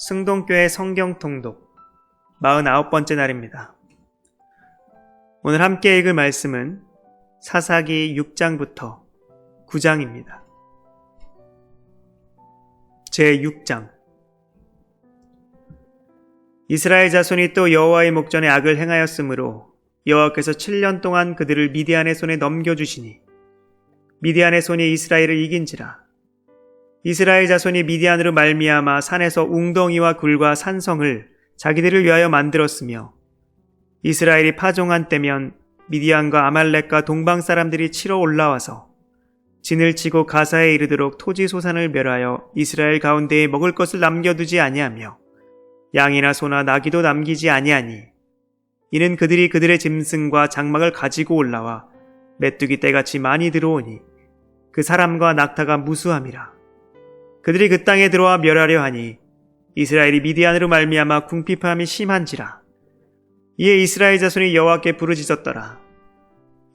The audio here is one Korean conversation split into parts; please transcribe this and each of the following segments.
승동교회 성경 통독 49번째 날입니다. 오늘 함께 읽을 말씀은 사사기 6장부터 9장입니다. 제 6장 이스라엘 자손이 또 여호와의 목전에 악을 행하였으므로 여호와께서 7년 동안 그들을 미디안의 손에 넘겨주시니 미디안의 손이 이스라엘을 이긴지라 이스라엘 자손이 미디안으로 말미암아 산에서 웅덩이와 굴과 산성을 자기들을 위하여 만들었으며 이스라엘이 파종한 때면 미디안과 아말렉과 동방 사람들이 치러 올라와서 진을 치고 가사에 이르도록 토지 소산을 멸하여 이스라엘 가운데에 먹을 것을 남겨두지 아니하며 양이나 소나 나귀도 남기지 아니하니 이는 그들이 그들의 짐승과 장막을 가지고 올라와 메뚜기 떼같이 많이 들어오니 그 사람과 낙타가 무수함이라 그들이 그 땅에 들어와 멸하려 하니 이스라엘이 미디안으로 말미암아 궁핍함이 심한지라. 이에 이스라엘 자손이 여호와께 부르짖었더라.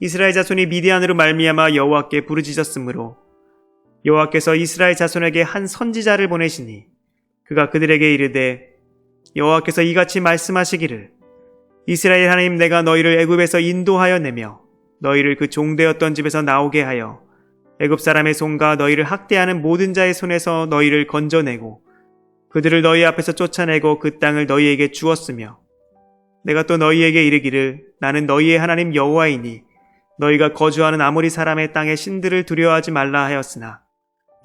이스라엘 자손이 미디안으로 말미암아 여호와께 부르짖었으므로 여호와께서 이스라엘 자손에게 한 선지자를 보내시니 그가 그들에게 이르되 여호와께서 이같이 말씀하시기를 이스라엘 하나님 내가 너희를 애굽에서 인도하여 내며 너희를 그 종되었던 집에서 나오게 하여 애굽 사람의 손과 너희를 학대하는 모든 자의 손에서 너희를 건져내고 그들을 너희 앞에서 쫓아내고 그 땅을 너희에게 주었으며 내가 또 너희에게 이르기를 나는 너희의 하나님 여호와이니 너희가 거주하는 아모리 사람의 땅의 신들을 두려워하지 말라 하였으나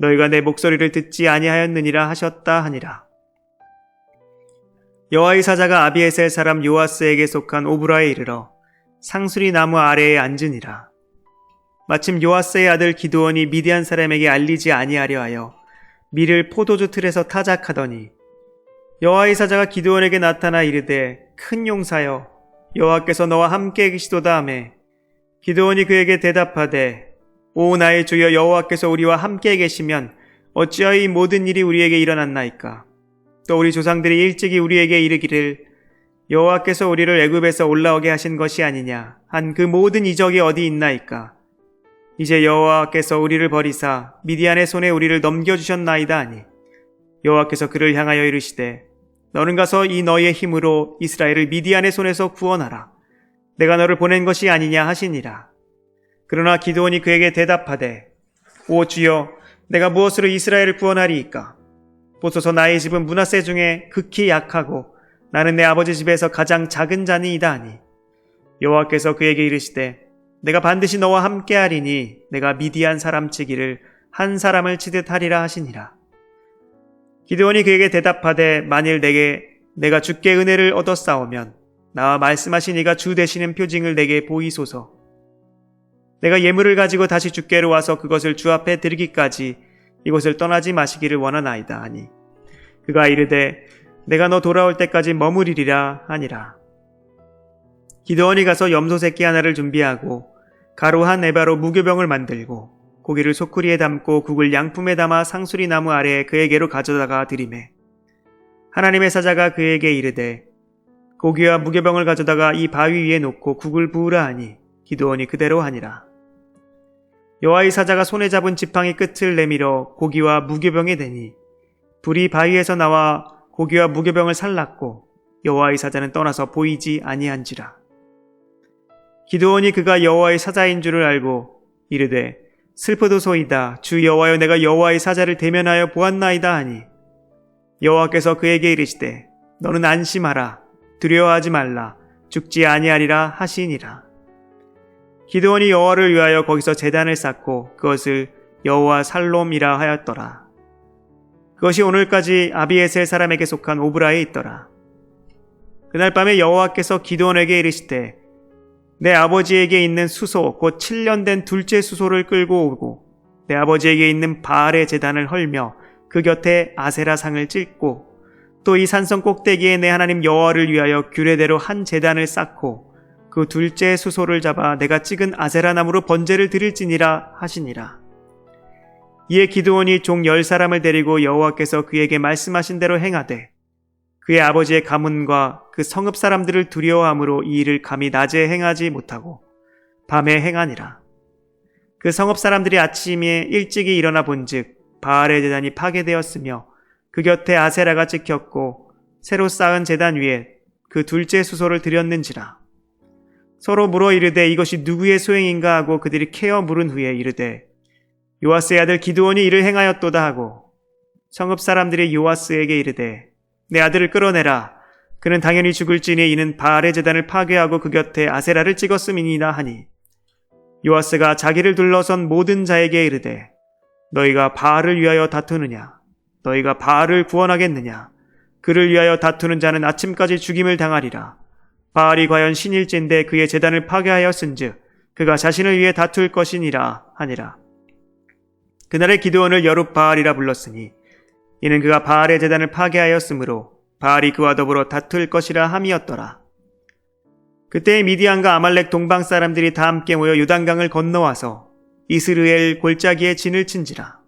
너희가 내 목소리를 듣지 아니하였느니라 하셨다 하니라. 여호와의 사자가 아비에셀 사람 요아스에게 속한 오브라에 이르러 상수리 나무 아래에 앉으니라 마침 요아스의 아들 기드온이 미디안 사람에게 알리지 아니하려 하여 밀을 포도주 틀에서 타작하더니 여호와의 사자가 기드온에게 나타나 이르되 큰 용사여 여호와께서 너와 함께 계시도다 하매 기드온이 그에게 대답하되 오 나의 주여 여호와께서 우리와 함께 계시면 어찌하여 이 모든 일이 우리에게 일어났나이까? 또 우리 조상들이 일찍이 우리에게 이르기를 여호와께서 우리를 애굽에서 올라오게 하신 것이 아니냐? 한 그 모든 이적이 어디 있나이까 이제 여호와께서 우리를 버리사 미디안의 손에 우리를 넘겨주셨나이다 하니 여호와께서 그를 향하여 이르시되 너는 가서 이 너희의 힘으로 이스라엘을 미디안의 손에서 구원하라. 내가 너를 보낸 것이 아니냐 하시니라. 그러나 기드온이 그에게 대답하되 오 주여 내가 무엇으로 이스라엘을 구원하리이까? 보소서 나의 집은 문하세 중에 극히 약하고 나는 내 아버지 집에서 가장 작은 자니이다 하니 여호와께서 그에게 이르시되 내가 반드시 너와 함께 하리니 내가 미디안 사람 치기를 한 사람을 치듯 하리라 하시니라. 기드온이 그에게 대답하되 만일 내게 내가 주께 은혜를 얻어 싸우면 나와 말씀하신 이가 주 되시는 표징을 내게 보이소서. 내가 예물을 가지고 다시 주께로 와서 그것을 주 앞에 드리기까지 이곳을 떠나지 마시기를 원하나이다 하니 그가 이르되 내가 너 돌아올 때까지 머무리리라 하니라. 기드원이 가서 염소 새끼 하나를 준비하고 가루 한 에바로 무교병을 만들고 고기를 소쿠리에 담고 국을 양품에 담아 상수리 나무 아래에 그에게로 가져다가 드리매 하나님의 사자가 그에게 이르되 고기와 무교병을 가져다가 이 바위 위에 놓고 국을 부으라 하니 기드원이 그대로 하니라. 여호와의 사자가 손에 잡은 지팡이 끝을 내밀어 고기와 무교병에 대니 불이 바위에서 나와 고기와 무교병을 살랐고 여호와의 사자는 떠나서 보이지 아니한지라 기드온이 그가 여호와의 사자인 줄을 알고 이르되 슬퍼도소이다. 주 여호와여 내가 여호와의 사자를 대면하여 보았나이다 하니. 여호와께서 그에게 이르시되 너는 안심하라. 두려워하지 말라. 죽지 아니하리라 하시니라. 기드온이 여호와를 위하여 거기서 제단을 쌓고 그것을 여호와 살롬이라 하였더라. 그것이 오늘까지 아비에셀 사람에게 속한 오브라에 있더라. 그날 밤에 여호와께서 기드온에게 이르시되 내 아버지에게 있는 수소 곧 7년 된 둘째 수소를 끌고 오고 내 아버지에게 있는 바알의 재단을 헐며 그 곁에 아세라 상을 찢고 또 이 산성 꼭대기에 내 하나님 여호와를 위하여 규례대로 한 재단을 쌓고 그 둘째 수소를 잡아 내가 찍은 아세라 나무로 번제를 드릴지니라 하시니라. 이에 기드온이 종 열 사람을 데리고 여호와께서 그에게 말씀하신 대로 행하되 그의 아버지의 가문과 그 성읍 사람들을 두려워함으로 이 일을 감히 낮에 행하지 못하고 밤에 행하니라. 그 성읍 사람들이 아침에 일찍이 일어나 본즉 바알의 대단이 파괴되었으며 그 곁에 아세라가 찍혔고 새로 쌓은 재단 위에 그 둘째 수소를 들였는지라. 서로 물어 이르되 이것이 누구의 소행인가 하고 그들이 캐어 물은 후에 이르되 요아스의 아들 기드온이 이를 행하였도다 하고 성읍 사람들이 요아스에게 이르되 내 아들을 끌어내라. 그는 당연히 죽을지니 이는 바알의 재단을 파괴하고 그 곁에 아세라를 찍었음이니라 하니. 요아스가 자기를 둘러선 모든 자에게 이르되 너희가 바알을 위하여 다투느냐? 너희가 바알을 구원하겠느냐? 그를 위하여 다투는 자는 아침까지 죽임을 당하리라. 바알이 과연 신일진데 그의 재단을 파괴하였은즉 그가 자신을 위해 다툴 것이니라 하니라. 그날의 기도원을 여룹 바알이라 불렀으니 이는 그가 바알의 재단을 파괴하였으므로 바알이 그와 더불어 다툴 것이라 함이었더라. 그때 미디안과 아말렉 동방 사람들이 다 함께 모여 요단강을 건너와서 이스르엘 골짜기에 진을 친지라.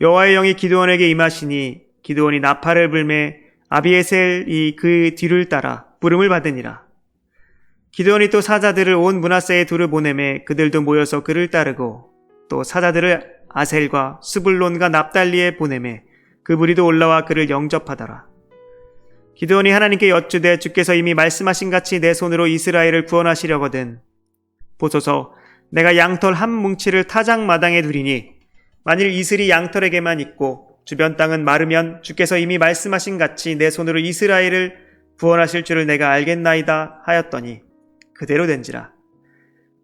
여호와의 영이 기도원에게 임하시니 기도원이 나팔을 불매 아비에셀이 그 뒤를 따라 부름을 받으니라. 기도원이 또 사자들을 온 문하세에 두를 보내매 그들도 모여서 그를 따르고 또 사자들을 아셀과 스불론과 납달리에 보내매 그 무리도 올라와 그를 영접하더라. 기드온이 하나님께 여쭈되 주께서 이미 말씀하신 같이 내 손으로 이스라엘을 구원하시려거든. 보소서 내가 양털 한 뭉치를 타작 마당에 두리니 만일 이슬이 양털에게만 있고 주변 땅은 마르면 주께서 이미 말씀하신 같이 내 손으로 이스라엘을 구원하실 줄을 내가 알겠나이다 하였더니 그대로 된지라.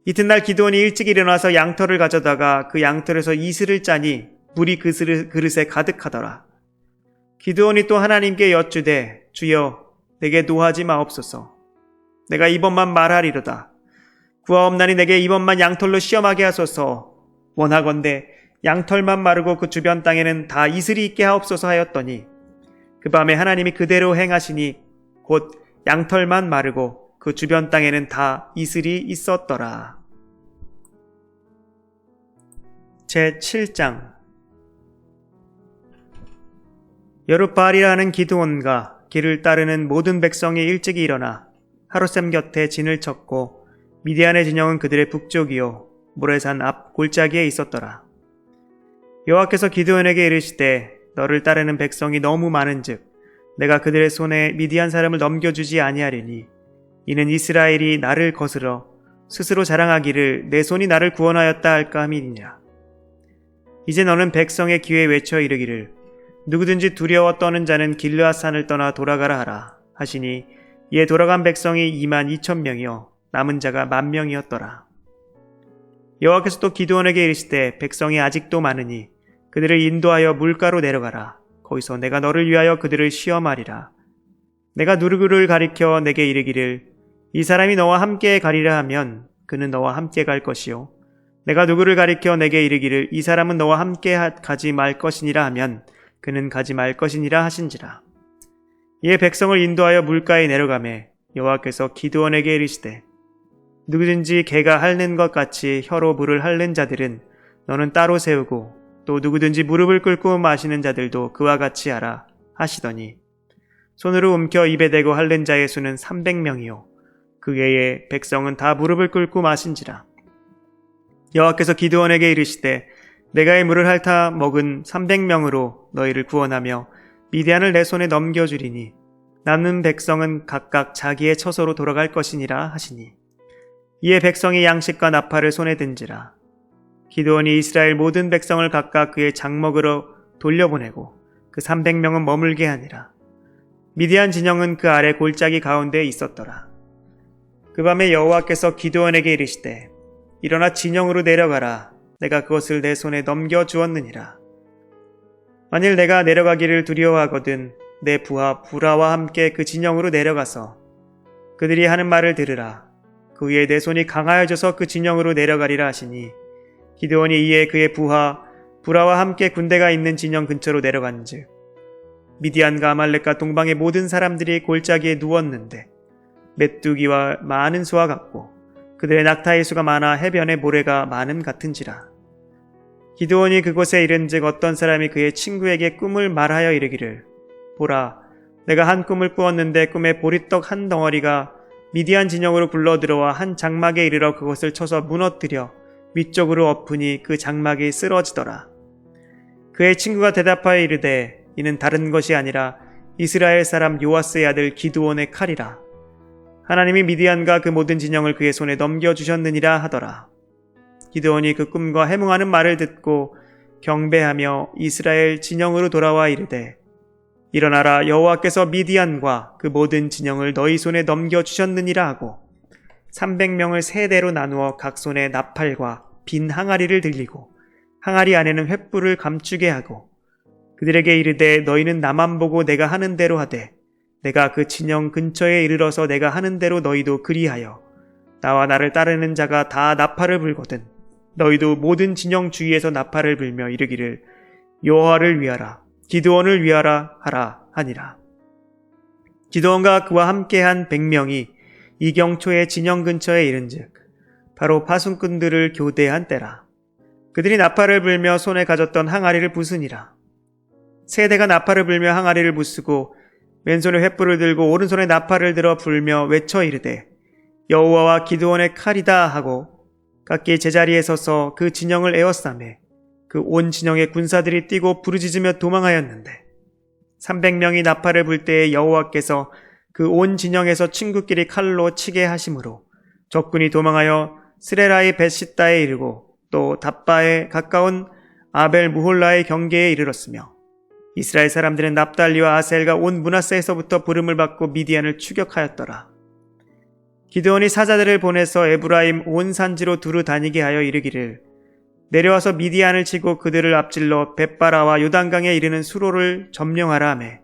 이튿날 기도원이 일찍 일어나서 양털을 가져다가 그 양털에서 이슬을 짜니 물이 그 그릇에 가득하더라. 기도원이 또 하나님께 여쭈되 주여 내게 노하지 마옵소서. 내가 이번만 말하리로다. 구하옵나니 내게 이번만 양털로 시험하게 하소서. 원하건대 양털만 마르고 그 주변 땅에는 다 이슬이 있게 하옵소서 하였더니 그 밤에 하나님이 그대로 행하시니 곧 양털만 마르고 그 주변 땅에는 다 이슬이 있었더라. 제 7장 여룻바알이라는 기드온과 길을 따르는 모든 백성이 일찍 일어나 하루샘 곁에 진을 쳤고 미디안의 진영은 그들의 북쪽이요 모래산 앞 골짜기에 있었더라. 여호와께서 기드온에게 이르시되 너를 따르는 백성이 너무 많은즉 내가 그들의 손에 미디안 사람을 넘겨주지 아니하리니 이는 이스라엘이 나를 거스러 스스로 자랑하기를 내 손이 나를 구원하였다 할까 함이니라. 이제 너는 백성의 귀에 외쳐 이르기를 누구든지 두려워 떠는 자는 길르앗산을 떠나 돌아가라 하라 하시니 이에 돌아간 백성이 2만 2천 명이요 남은 자가 만 명이었더라. 여호와께서 또 기드온에게 이르시되 백성이 아직도 많으니 그들을 인도하여 물가로 내려가라. 거기서 내가 너를 위하여 그들을 시험하리라. 내가 누르그를 가리켜 내게 이르기를 이 사람이 너와 함께 가리라 하면 그는 너와 함께 갈 것이요. 내가 누구를 가리켜 내게 이르기를 이 사람은 너와 함께 가지 말 것이니라 하면 그는 가지 말 것이니라 하신지라. 이에 백성을 인도하여 물가에 내려가매 여호와께서 기드원에게 이르시되 누구든지 개가 핥는 것 같이 혀로 물을 핥는 자들은 너는 따로 세우고 또 누구든지 무릎을 꿇고 마시는 자들도 그와 같이 하라 하시더니 손으로 움켜 입에 대고 핥는 자의 수는 300명이요 그 외에 백성은 다 무릎을 꿇고 마신지라. 여호와께서 기드원에게 이르시되 내가 이 물을 핥아 먹은 300명으로 너희를 구원하며 미디안을 내 손에 넘겨주리니 남는 백성은 각각 자기의 처소로 돌아갈 것이니라 하시니 이에 백성이 양식과 나팔을 손에 든지라. 기드원이 이스라엘 모든 백성을 각각 그의 장먹으로 돌려보내고 그 300명은 머물게 하니라. 미디안 진영은 그 아래 골짜기 가운데 있었더라 그 밤에 여호와께서 기드원에게 이르시되 일어나 진영으로 내려가라. 내가 그것을 내 손에 넘겨 주었느니라. 만일 내가 내려가기를 두려워하거든 내 부하 부라와 함께 그 진영으로 내려가서 그들이 하는 말을 들으라. 그 위에 내 손이 강하여져서 그 진영으로 내려가리라 하시니 기드원이 이에 그의 부하 부라와 함께 군대가 있는 진영 근처로 내려간즉 미디안과 아말렉과 동방의 모든 사람들이 골짜기에 누웠는데 메뚜기와 많은 수와 같고 그들의 낙타의 수가 많아 해변의 모래가 많은 같은지라. 기드온이 그곳에 이른즉 어떤 사람이 그의 친구에게 꿈을 말하여 이르기를 보라 내가 한 꿈을 꾸었는데 꿈에 보리떡 한 덩어리가 미디안 진영으로 굴러 들어와 한 장막에 이르러 그것을 쳐서 무너뜨려 위쪽으로 엎으니 그 장막이 쓰러지더라. 그의 친구가 대답하여 이르되 이는 다른 것이 아니라 이스라엘 사람 요아스의 아들 기드온의 칼이라. 하나님이 미디안과 그 모든 진영을 그의 손에 넘겨주셨느니라 하더라. 기드온이 그 꿈과 해몽하는 말을 듣고 경배하며 이스라엘 진영으로 돌아와 이르되 일어나라 여호와께서 미디안과 그 모든 진영을 너희 손에 넘겨주셨느니라 하고 300명을 세 대로 나누어 각 손에 나팔과 빈 항아리를 들리고 항아리 안에는 횃불을 감추게 하고 그들에게 이르되 너희는 나만 보고 내가 하는 대로 하되 내가 그 진영 근처에 이르러서 내가 하는 대로 너희도 그리하여 나와 나를 따르는 자가 다 나팔을 불거든. 너희도 모든 진영 주위에서 나팔을 불며 이르기를 여호와를 위하라 기드원을 위하라 하라 하니라. 기드원과 그와 함께한 백명이 이경초의 진영 근처에 이른즉 바로 파순꾼들을 교대한 때라. 그들이 나팔을 불며 손에 가졌던 항아리를 부수니라. 세대가 나팔을 불며 항아리를 부수고 왼손에 횃불을 들고 오른손에 나팔을 들어 불며 외쳐 이르되 여호와와 기드온의 칼이다 하고 각기 제자리에 서서 그 진영을 에워싸매 그 온 진영의 군사들이 뛰고 부르짖으며 도망하였는데 300명이 나팔을 불 때에 여호와께서 그 온 진영에서 친구끼리 칼로 치게 하심으로 적군이 도망하여 스레라의 베시다에 이르고 또 답바에 가까운 아벨 무홀라의 경계에 이르렀으며 이스라엘 사람들은 납달리와 아셀과 온 문하세에서부터 부름을 받고 미디안을 추격하였더라. 기드온이 사자들을 보내서 에브라임 온 산지로 두루 다니게 하여 이르기를 내려와서 미디안을 치고 그들을 앞질러 벳바라와 요단강에 이르는 수로를 점령하라 하매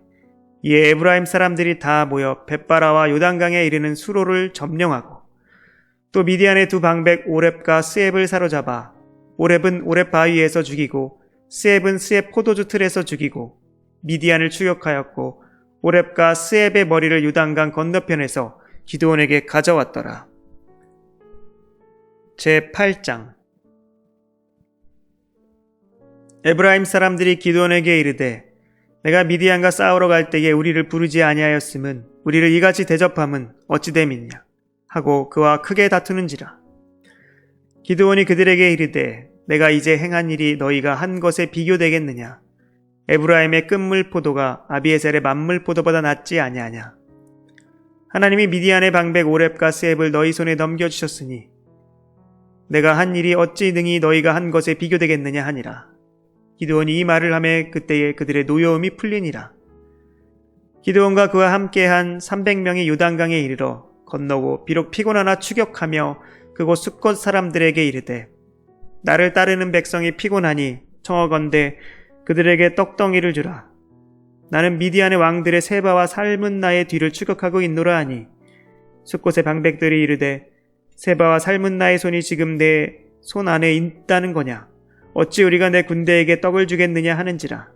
이에 에브라임 사람들이 다 모여 벳바라와 요단강에 이르는 수로를 점령하고 또 미디안의 두 방백 오렙과 스앱을 사로잡아 오렙은 오렙 바위에서 죽이고 스앱은 스앱 포도주 틀에서 죽이고 미디안을 추격하였고 오렙과 스앱의 머리를 유단강 건너편에서 기드온에게 가져왔더라. 제 8장. 에브라임 사람들이 기드온에게 이르되 내가 미디안과 싸우러 갈 때에 우리를 부르지 아니하였음은 우리를 이같이 대접함은 어찌 됨이냐? 하고 그와 크게 다투는지라. 기드온이 그들에게 이르되 내가 이제 행한 일이 너희가 한 것에 비교되겠느냐 에브라임의 끝물 포도가 아비에셀의 만물 포도보다 낫지 아니하냐 하나님이 미디안의 방백 오렙과 스앱을 너희 손에 넘겨주셨으니 내가 한 일이 어찌 능히 너희가 한 것에 비교되겠느냐 하니라. 기드온이 이 말을 하매 그때에 그들의 노여움이 풀리니라. 기드온과 그와 함께한 300명이 요단강에 이르러 건너고 비록 피곤하나 추격하며 그곳 수컷 사람들에게 이르되 나를 따르는 백성이 피곤하니 청어건대 그들에게 떡덩이를 주라. 나는 미디안의 왕들의 세바와 삶은 나의 뒤를 추격하고 있노라 하니 숲곳의 방백들이 이르되 세바와 삶은 나의 손이 지금 내 손 안에 있다는 거냐 어찌 우리가 내 군대에게 떡을 주겠느냐 하는지라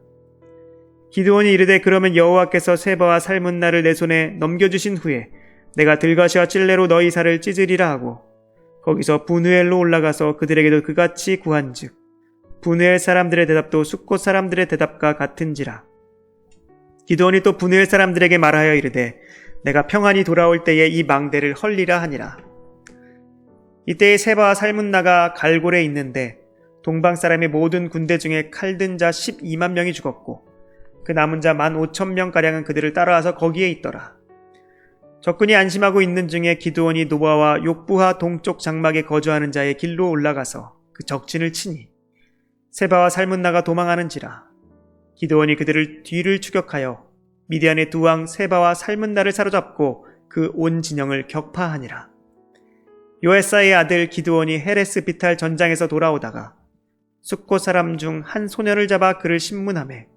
기드온이 이르되 그러면 여호와께서 세바와 삶은 나를 내 손에 넘겨주신 후에 내가 들가시와 찔레로 너희 살을 찢으리라 하고 거기서 분우엘로 올라가서 그들에게도 그같이 구한즉 분우엘 사람들의 대답도 숲곳 사람들의 대답과 같은지라 기도원이 또 분우엘 사람들에게 말하여 이르되 내가 평안히 돌아올 때에 이 망대를 헐리라 하니라. 이때에 세바와 살문나가 갈골에 있는데 동방 사람의 모든 군대 중에 칼든 자 12만 명이 죽었고 그 남은 자 15,000명가량은 그들을 따라와서 거기에 있더라. 적군이 안심하고 있는 중에 기드온이 노바와 욕부하 동쪽 장막에 거주하는 자의 길로 올라가서 그 적진을 치니 세바와 살문나가 도망하는지라 기드온이 그들을 뒤를 추격하여 미디안의 두 왕 세바와 살문나를 사로잡고 그 온 진영을 격파하니라. 요에사의 아들 기드온이 헤레스 비탈 전장에서 돌아오다가 숫곳 사람 중 한 소년을 잡아 그를 신문함에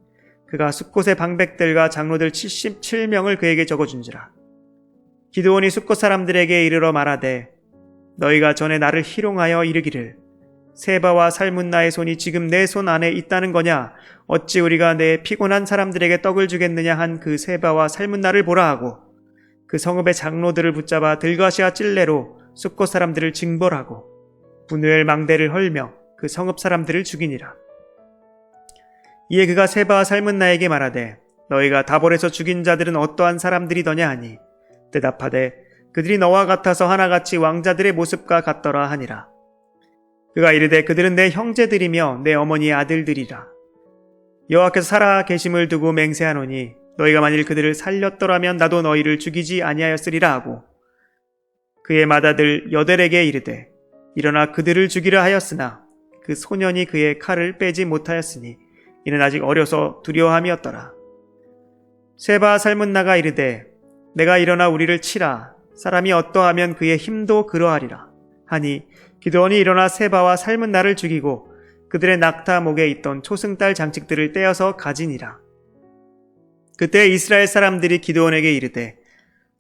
그가 숫곳의 방백들과 장로들 77명을 그에게 적어준지라. 기드온이 숫곳 사람들에게 이르러 말하되 너희가 전에 나를 희롱하여 이르기를 세바와 삶은 나의 손이 지금 내 손 안에 있다는 거냐? 어찌 우리가 내 피곤한 사람들에게 떡을 주겠느냐 한 그 세바와 삶은 나를 보라 하고 그 성읍의 장로들을 붙잡아 들가시아 찔레로 숲곳 사람들을 징벌하고 분우엘 망대를 헐며 그 성읍 사람들을 죽이니라. 이에 그가 세바와 삶은 나에게 말하되 너희가 다볼에서 죽인 자들은 어떠한 사람들이더냐 하니 대답하되 그들이 너와 같아서 하나같이 왕자들의 모습과 같더라 하니라. 그가 이르되 그들은 내 형제들이며 내 어머니의 아들들이라. 여호와께서 살아 계심을 두고 맹세하노니 너희가 만일 그들을 살렸더라면 나도 너희를 죽이지 아니하였으리라 하고 그의 맏아들 여델에게 이르되 일어나 그들을 죽이라 하였으나 그 소년이 그의 칼을 빼지 못하였으니 이는 아직 어려서 두려워함이었더라. 세바 살문나가 이르되 내가 일어나 우리를 치라 사람이 어떠하면 그의 힘도 그러하리라 하니 기드온이 일어나 세바와 살문나를 죽이고 그들의 낙타 목에 있던 초승달 장식들을 떼어서 가지니라. 그때 이스라엘 사람들이 기드온에게 이르되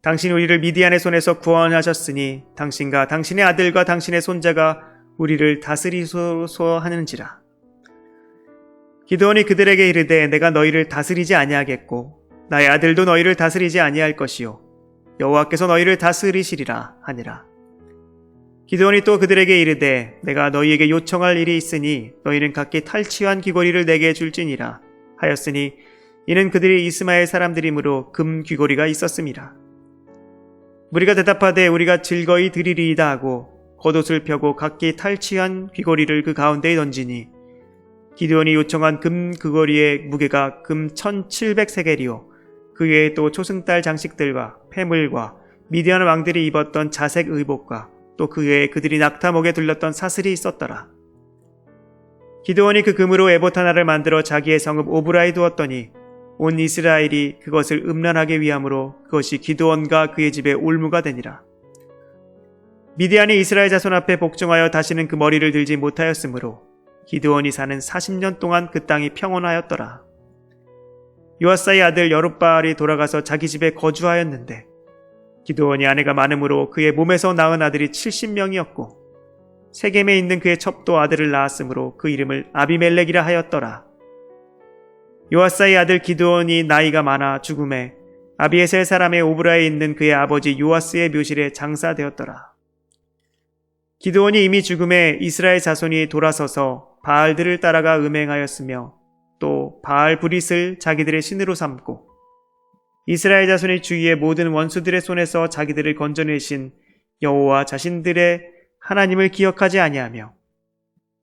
당신 우리를 미디안의 손에서 구원하셨으니 당신과 당신의 아들과 당신의 손자가 우리를 다스리소서 하는지라. 기드온이 그들에게 이르되 내가 너희를 다스리지 아니하겠고 나의 아들도 너희를 다스리지 아니할 것이요 여호와께서 너희를 다스리시리라 하니라. 기드온이 또 그들에게 이르되 내가 너희에게 요청할 일이 있으니 너희는 각기 탈취한 귀고리를 내게 줄지니라 하였으니 이는 그들이 이스마엘 사람들이므로 금 귀고리가 있었습니다. 우리가 대답하되 우리가 즐거이 드리리이다 하고 겉옷을 펴고 각기 탈취한 귀고리를 그 가운데에 던지니 기드온이 요청한 금 귀고리의 무게가 금 1700세겔이요 그 외에 또 초승달 장식들과 폐물과 미디안 왕들이 입었던 자색 의복과 또 그 외에 그들이 낙타목에 둘렀던 사슬이 있었더라. 기드온이 그 금으로 에봇 하나를 만들어 자기의 성읍 오브라에 두었더니 온 이스라엘이 그것을 음란하게 위함으로 그것이 기드온과 그의 집에 올무가 되니라. 미디안이 이스라엘 자손 앞에 복종하여 다시는 그 머리를 들지 못하였으므로 기드온이 사는 40년 동안 그 땅이 평온하였더라. 요아사의 아들 여룻바알이 돌아가서 자기 집에 거주하였는데 기드온이 아내가 많으므로 그의 몸에서 낳은 아들이 70명이었고 세겜에 있는 그의 첩도 아들을 낳았으므로 그 이름을 아비멜렉이라 하였더라. 요아사의 아들 기드온이 나이가 많아 죽음에 아비에셀 사람의 오브라에 있는 그의 아버지 요아스의 묘실에 장사되었더라. 기드온이 이미 죽음에 이스라엘 자손이 돌아서서 바알들을 따라가 음행하였으며 또 바알 브릿을 자기들의 신으로 삼고 이스라엘 자손의 주위의 모든 원수들의 손에서 자기들을 건져내신 여호와 자신들의 하나님을 기억하지 아니하며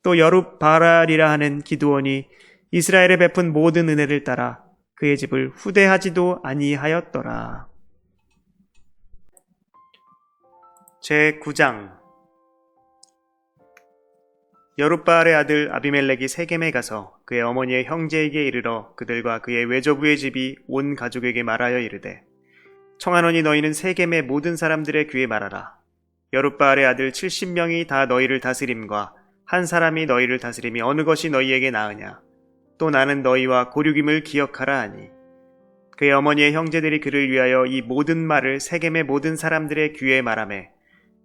또 여룹 바랄이라 하는 기드온이 이스라엘에 베푼 모든 은혜를 따라 그의 집을 후대하지도 아니하였더라. 제 9장 여룻바알의 아들 아비멜렉이 세겜에 가서 그의 어머니의 형제에게 이르러 그들과 그의 외조부의 집이 온 가족에게 말하여 이르되 청하노니 너희는 세겜의 모든 사람들의 귀에 말하라. 여룻바알의 아들 70명이 다 너희를 다스림과 한 사람이 너희를 다스림이 어느 것이 너희에게 나으냐? 또 나는 너희와 고륙임을 기억하라 하니. 그의 어머니의 형제들이 그를 위하여 이 모든 말을 세겜의 모든 사람들의 귀에 말하매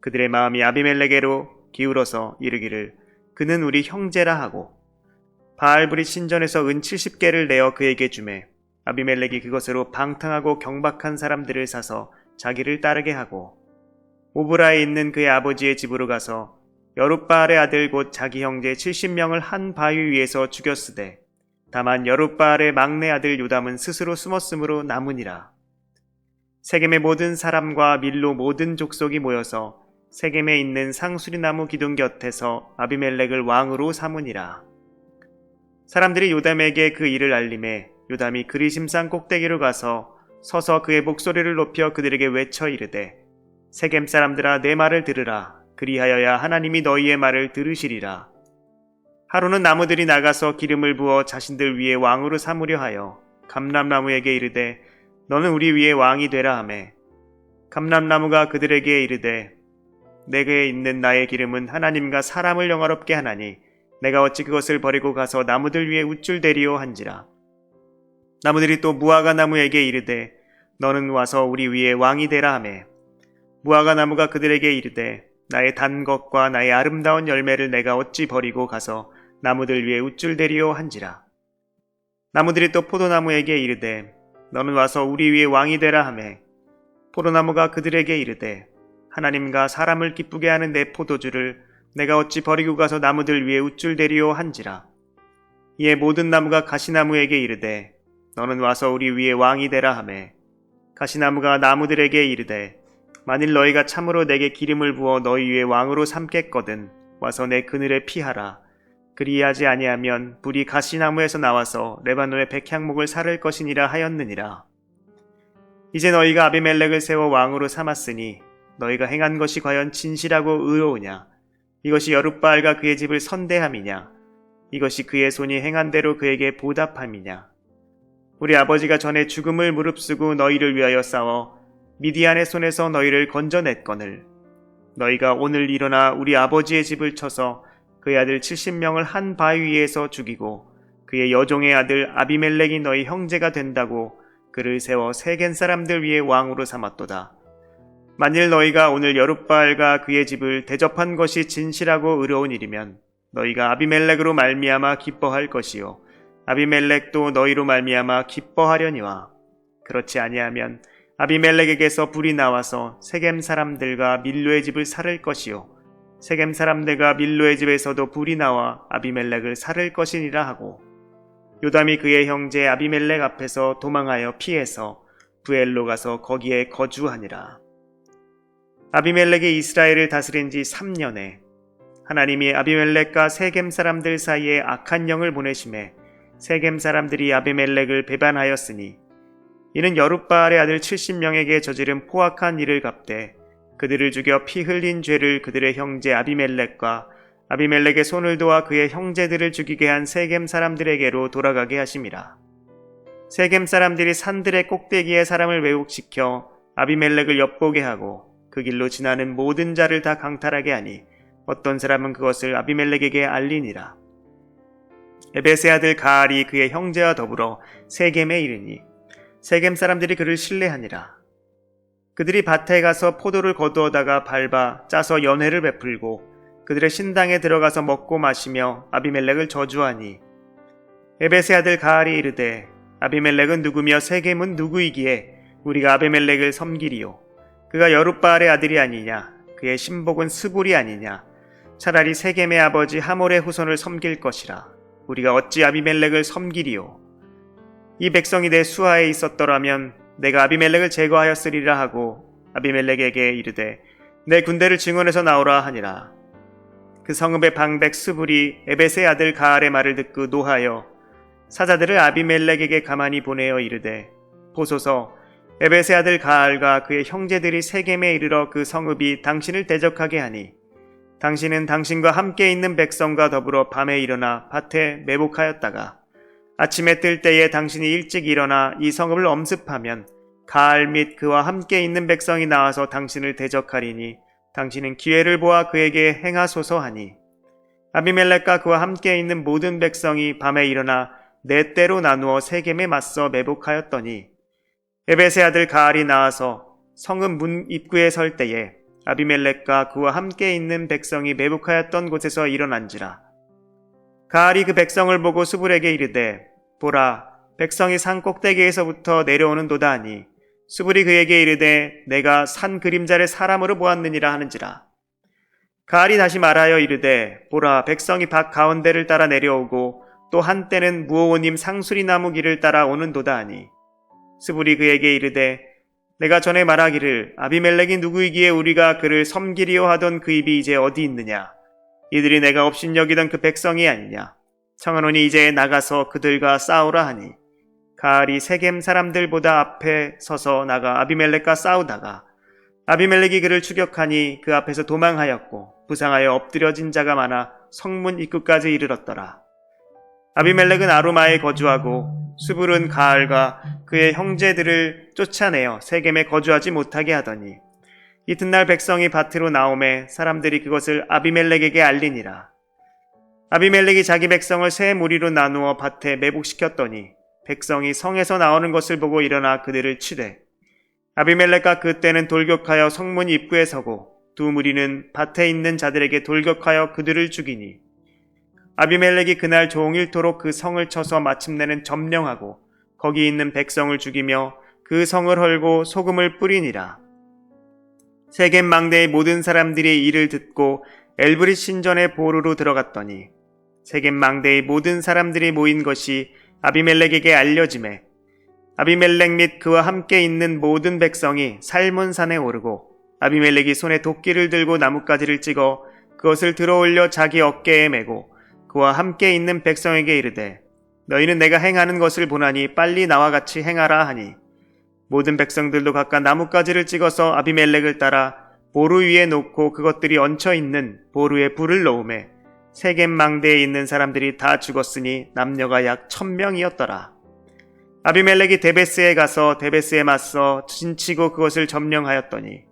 그들의 마음이 아비멜렉에로 기울어서 이르기를 그는 우리 형제라 하고 바알브리 신전에서 은 70개를 내어 그에게 주매 아비멜렉이 그것으로 방탕하고 경박한 사람들을 사서 자기를 따르게 하고 오브라에 있는 그의 아버지의 집으로 가서 여룻바알의 아들 곧 자기 형제 70명을 한 바위 위에서 죽였으되 다만 여룻바알의 막내 아들 요담은 스스로 숨었으므로 남으니라. 세겜의 모든 사람과 밀로 모든 족속이 모여서 세겜에 있는 상수리나무 기둥 곁에서 아비멜렉을 왕으로 삼으니라. 사람들이 요담에게 그 일을 알림해 요담이 그리심산 꼭대기로 가서 서서 그의 목소리를 높여 그들에게 외쳐 이르되 세겜 사람들아 내 말을 들으라 그리하여야 하나님이 너희의 말을 들으시리라. 하루는 나무들이 나가서 기름을 부어 자신들 위에 왕으로 삼으려 하여 감람나무에게 이르되 너는 우리 위에 왕이 되라 하매 감람나무가 그들에게 이르되 내게 있는 나의 기름은 하나님과 사람을 영화롭게 하나니 내가 어찌 그것을 버리고 가서 나무들 위에 우쭐대리오 한지라. 나무들이 또 무화과 나무에게 이르되 너는 와서 우리 위에 왕이 되라 하매. 무화과 나무가 그들에게 이르되 나의 단 것과 나의 아름다운 열매를 내가 어찌 버리고 가서 나무들 위에 우쭐대리오 한지라. 나무들이 또 포도나무에게 이르되 너는 와서 우리 위에 왕이 되라 하매. 포도나무가 그들에게 이르되 하나님과 사람을 기쁘게 하는 내 포도주를 내가 어찌 버리고 가서 나무들 위에 우쭐대리오 한지라. 이에 모든 나무가 가시나무에게 이르되 너는 와서 우리 위에 왕이 되라 하매 가시나무가 나무들에게 이르되 만일 너희가 참으로 내게 기름을 부어 너희 위에 왕으로 삼겠거든 와서 내 그늘에 피하라. 그리하지 아니하면 불이 가시나무에서 나와서 레바논의 백향목을 사를 것이니라 하였느니라. 이제 너희가 아비멜렉을 세워 왕으로 삼았으니 너희가 행한 것이 과연 진실하고 의로우냐? 이것이 여룻바알과 그의 집을 선대함이냐? 이것이 그의 손이 행한 대로 그에게 보답함이냐? 우리 아버지가 전에 죽음을 무릅쓰고 너희를 위하여 싸워 미디안의 손에서 너희를 건져냈거늘 너희가 오늘 일어나 우리 아버지의 집을 쳐서 그의 아들 70명을 한 바위 위에서 죽이고 그의 여종의 아들 아비멜렉이 너희 형제가 된다고 그를 세워 세겐 사람들 위에 왕으로 삼았도다. 만일 너희가 오늘 여룻바알과 그의 집을 대접한 것이 진실하고 의로운 일이면 너희가 아비멜렉으로 말미암아 기뻐할 것이요. 아비멜렉도 너희로 말미암아 기뻐하려니와. 그렇지 아니하면 아비멜렉에게서 불이 나와서 세겜 사람들과 밀로의 집을 살을 것이요. 세겜 사람들과 밀로의 집에서도 불이 나와 아비멜렉을 살을 것이니라 하고. 요담이 그의 형제 아비멜렉 앞에서 도망하여 피해서 부엘로 가서 거기에 거주하니라. 아비멜렉이 이스라엘을 다스린 지 3년에 하나님이 아비멜렉과 세겜 사람들 사이에 악한 영을 보내심에 세겜 사람들이 아비멜렉을 배반하였으니 이는 여룻바알의 아들 70명에게 저지른 포악한 일을 갚되 그들을 죽여 피 흘린 죄를 그들의 형제 아비멜렉과 아비멜렉의 손을 도와 그의 형제들을 죽이게 한 세겜 사람들에게로 돌아가게 하심이라. 세겜 사람들이 산들의 꼭대기에 사람을 왜곡시켜 아비멜렉을 엿보게 하고 그 길로 지나는 모든 자를 다 강탈하게 하니 어떤 사람은 그것을 아비멜렉에게 알리니라. 에베세 아들 가알이 그의 형제와 더불어 세겜에 이르니 세겜 사람들이 그를 신뢰하니라. 그들이 밭에 가서 포도를 거두어다가 밟아 짜서 연회를 베풀고 그들의 신당에 들어가서 먹고 마시며 아비멜렉을 저주하니 에베세 아들 가알이 이르되 아비멜렉은 누구며 세겜은 누구이기에 우리가 아비멜렉을 섬기리요 그가 여룻바알의 아들이 아니냐 그의 신복은 스불이 아니냐 차라리 세겜의 아버지 하몰의 후손을 섬길 것이라. 우리가 어찌 아비멜렉을 섬기리요? 이 백성이 내 수하에 있었더라면 내가 아비멜렉을 제거하였으리라 하고 아비멜렉에게 이르되 내 군대를 증언해서 나오라 하니라. 그 성읍의 방백 스불이 에베세 아들 가알의 말을 듣고 노하여 사자들을 아비멜렉에게 가만히 보내어 이르되 보소서 에베세 아들 가알과 그의 형제들이 세겜에 이르러 그 성읍이 당신을 대적하게 하니 당신은 당신과 함께 있는 백성과 더불어 밤에 일어나 밭에 매복하였다가 아침에 뜰 때에 당신이 일찍 일어나 이 성읍을 엄습하면 가알 및 그와 함께 있는 백성이 나와서 당신을 대적하리니 당신은 기회를 보아 그에게 행하소서 하니 아비멜렉과 그와 함께 있는 모든 백성이 밤에 일어나 네 때로 나누어 세겜에 맞서 매복하였더니 에베세 아들 가알이 나와서 성읍 문 입구에 설 때에 아비멜렉과 그와 함께 있는 백성이 매복하였던 곳에서 일어난지라 가알이 그 백성을 보고 수불에게 이르되 보라 백성이 산 꼭대기에서부터 내려오는 도다 하니 수불이 그에게 이르되 내가 산 그림자를 사람으로 보았느니라 하는지라. 가알이 다시 말하여 이르되 보라 백성이 밭 가운데를 따라 내려오고 또 한때는 무오님 상수리 나무 길을 따라 오는 도다 하니 스불이 그에게 이르되 내가 전에 말하기를 아비멜렉이 누구이기에 우리가 그를 섬기리오 하던 그 입이 이제 어디 있느냐? 이들이 내가 업신여기던 그 백성이 아니냐? 청하노니 이제 나가서 그들과 싸우라 하니. 가알이 세겜 사람들보다 앞에 서서 나가 아비멜렉과 싸우다가 아비멜렉이 그를 추격하니 그 앞에서 도망하였고 부상하여 엎드려진 자가 많아 성문 입구까지 이르렀더라. 아비멜렉은 아루마에 거주하고 수불은 가알과 그의 형제들을 쫓아내어 세겜에 거주하지 못하게 하더니 이튿날 백성이 밭으로 나오매 사람들이 그것을 아비멜렉에게 알리니라. 아비멜렉이 자기 백성을 세 무리로 나누어 밭에 매복시켰더니 백성이 성에서 나오는 것을 보고 일어나 그들을 치되 아비멜렉과 그때는 돌격하여 성문 입구에 서고 두 무리는 밭에 있는 자들에게 돌격하여 그들을 죽이니 아비멜렉이 그날 종일토록 그 성을 쳐서 마침내는 점령하고 거기 있는 백성을 죽이며 그 성을 헐고 소금을 뿌리니라. 세겜 망대의 모든 사람들이 이를 듣고 엘브리 신전의 보루로 들어갔더니 세겜 망대의 모든 사람들이 모인 것이 아비멜렉에게 알려짐에 아비멜렉 및 그와 함께 있는 모든 백성이 살몬 산에 오르고 아비멜렉이 손에 도끼를 들고 나뭇가지를 찍어 그것을 들어 올려 자기 어깨에 메고 그와 함께 있는 백성에게 이르되 너희는 내가 행하는 것을 보나니 빨리 나와 같이 행하라 하니 모든 백성들도 각각 나뭇가지를 찍어서 아비멜렉을 따라 보루 위에 놓고 그것들이 얹혀 있는 보루에 불을 놓음에 세겜 망대에 있는 사람들이 다 죽었으니 남녀가 약 천명이었더라. 아비멜렉이 데베스에 가서 데베스에 맞서 진치고 그것을 점령하였더니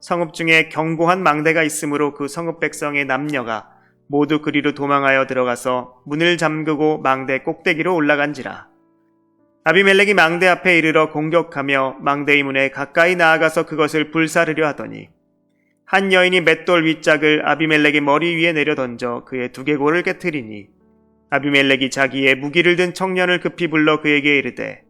성읍 중에 견고한 망대가 있으므로 그 성읍 백성의 남녀가 모두 그리로 도망하여 들어가서 문을 잠그고 망대 꼭대기로 올라간지라. 아비멜렉이 망대 앞에 이르러 공격하며 망대의 문에 가까이 나아가서 그것을 불사르려 하더니 한 여인이 맷돌 윗짝을 아비멜렉의 머리 위에 내려 던져 그의 두개골을 깨뜨리니 아비멜렉이 자기의 무기를 든 청년을 급히 불러 그에게 이르되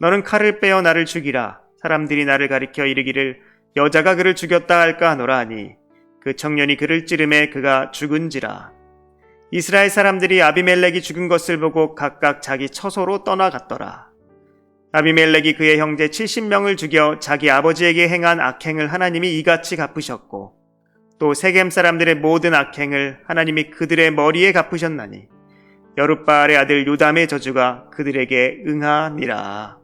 너는 칼을 빼어 나를 죽이라 사람들이 나를 가리켜 이르기를 여자가 그를 죽였다 할까 하노라 하니 그 청년이 그를 찌름해 그가 죽은지라 이스라엘 사람들이 아비멜렉이 죽은 것을 보고 각각 자기 처소로 떠나갔더라 아비멜렉이 그의 형제 70명을 죽여 자기 아버지에게 행한 악행을 하나님이 이같이 갚으셨고 또 세겜 사람들의 모든 악행을 하나님이 그들의 머리에 갚으셨나니 여룻바알의 아들 요담의 저주가 그들에게 응하니라.